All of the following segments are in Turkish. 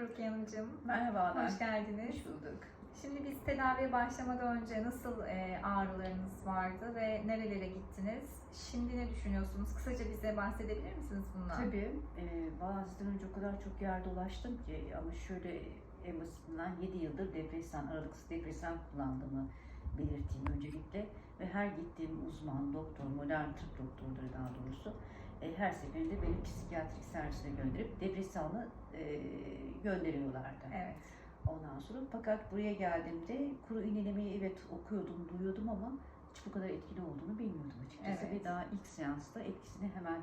Merhaba Rukiye Hanımcığım. Merhabalar. Hoş geldiniz. Hoş bulduk. Şimdi biz tedaviye başlamadan önce nasıl e, ağrılarınız vardı ve nerelere gittiniz? Şimdi ne düşünüyorsunuz? Kısaca bize bahsedebilir misiniz bundan? Tabii. E, bazıdan önce o kadar çok yer dolaştım ki ama şöyle en basitinden 7 yıldır depresan, aralıksız depresan kullandığımı belirteyim öncelikle. Ve her gittiğim uzman, doktor, modern tıp doktorları daha doğrusu e, her seferinde beni psikiyatrik servisine gönderip depresanı e, gönderiyorlardı. Evet. Ondan sonra fakat buraya geldiğimde kuru iğnelemeyi evet okuyordum, duyuyordum ama hiç bu kadar etkili olduğunu bilmiyordum açıkçası. Evet. Ve daha ilk seansta etkisini hemen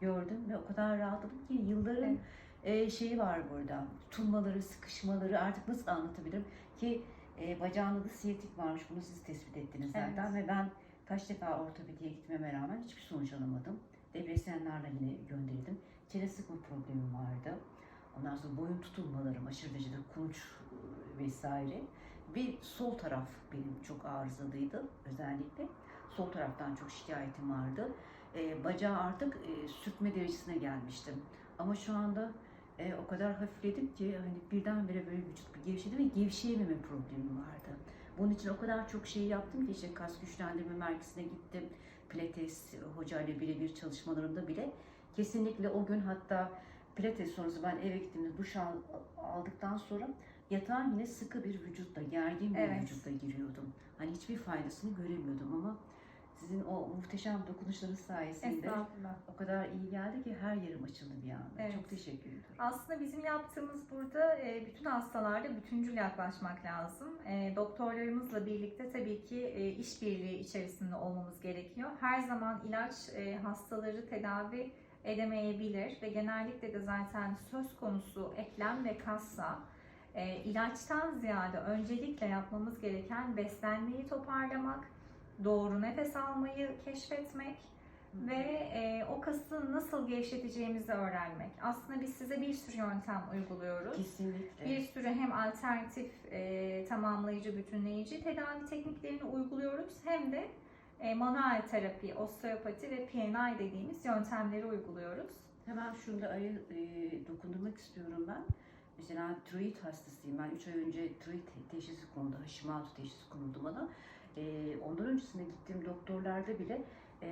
gördüm ve o kadar rahatladım ki yılların Evet. e, şeyi var burada. Tutulmaları, sıkışmaları artık nasıl anlatabilirim ki e, bacağında da siyatik varmış. Bunu siz tespit ettiniz zaten ve ben kaç defa ortopediye gitmeme rağmen hiçbir sonuç alamadım. Depresyenlerle yine gönderildim. Çene sıkma problemim vardı. Ondan sonra boyun tutulmalarım, aşırı derecede kulunç e, vesaire. Bir sol taraf benim çok arızalıydı özellikle. Sol taraftan çok şikayetim vardı. E, bacağı artık e, sürtme derecesine gelmiştim. Ama şu anda e, o kadar hafifledim ki hani birdenbire böyle vücut bir gevşedi ve gevşeyememe problemim vardı. Bunun için o kadar çok şey yaptım ki işte kas güçlendirme merkezine gittim. Pilates hocayla birebir çalışmalarımda bile kesinlikle o gün hatta pilates sonrası ben eve gittiğimde duş al- aldıktan sonra yatağa yine sıkı bir vücutla, gergin bir Evet. vücutla giriyordum. Hani hiçbir faydasını göremiyordum ama sizin o muhteşem dokunuşlarınız sayesinde o kadar iyi geldi ki her yerim açıldı bir anda. Evet. Çok teşekkür ederim. Aslında bizim yaptığımız burada e, bütün hastalarda bütüncül yaklaşmak lazım. E, Doktorlarımızla birlikte tabii ki e, işbirliği içerisinde olmamız gerekiyor. Her zaman ilaç hastaları tedavi edemeyebilir ve genellikle de zaten söz konusu eklem ve kassa ilaçtan ziyade öncelikle yapmamız gereken beslenmeyi toparlamak, doğru nefes almayı keşfetmek, ve e, o kası nasıl gevşeteceğimizi öğrenmek. Aslında biz size bir sürü yöntem uyguluyoruz. Kesinlikle. Bir sürü hem alternatif, e, tamamlayıcı, bütünleyici tedavi tekniklerini uyguluyoruz hem de e, manuel terapi, osteopati ve PNI dediğimiz yöntemleri uyguluyoruz. Hemen şunu da araya e, dokundurmak istiyorum ben. Mesela tiroid hastasıyım. Ben 3 ay önce tiroid teşhisi konuldu. Hashimoto teşhisi konuldu bana. E, ondan öncesinde gittiğim doktorlarda bile e,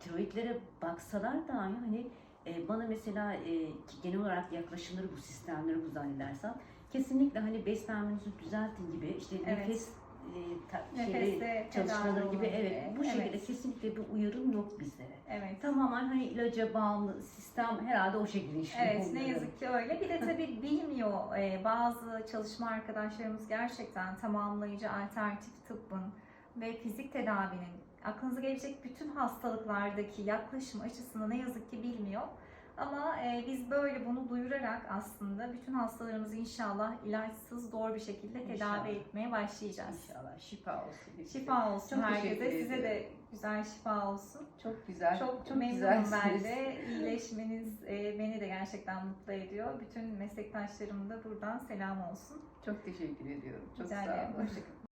tiroidlere baksalar dahi hani e, bana mesela e, ki genel olarak yaklaşımları bu sistemleri bu zannedersem kesinlikle hani beslenmenizi düzeltin gibi işte Evet. nefes şeyleri, Nefeste çalışmaları gibi evet bu Evet. şekilde kesinlikle bir uyarım yok bizlere. Evet. Tamamen hani ilaca bağımlı sistem herhalde o şekilde işliyor. Evet ne onların. yazık ki öyle. Bir de tabii bilmiyor e, bazı çalışma arkadaşlarımız gerçekten tamamlayıcı alternatif tıbbın ve fizik tedavinin aklınıza gelecek bütün hastalıklardaki yaklaşım açısını ne yazık ki bilmiyor. Ama e, biz böyle bunu duyurarak aslında bütün hastalarımızı inşallah ilaçsız doğru bir şekilde tedavi İnşallah. etmeye başlayacağız. İnşallah şifa olsun. Şifa olsun Çok teşekkür herkese. Size de ediyorum. güzel şifa olsun. Çok güzel. Çok, çok memnunum ben güzelsiniz. de. İyileşmeniz e, beni de gerçekten mutlu ediyor. Bütün meslektaşlarıma da buradan selam olsun. Çok teşekkür ediyorum. Çok Rica sağ ederim. olun. Hoşçakalın.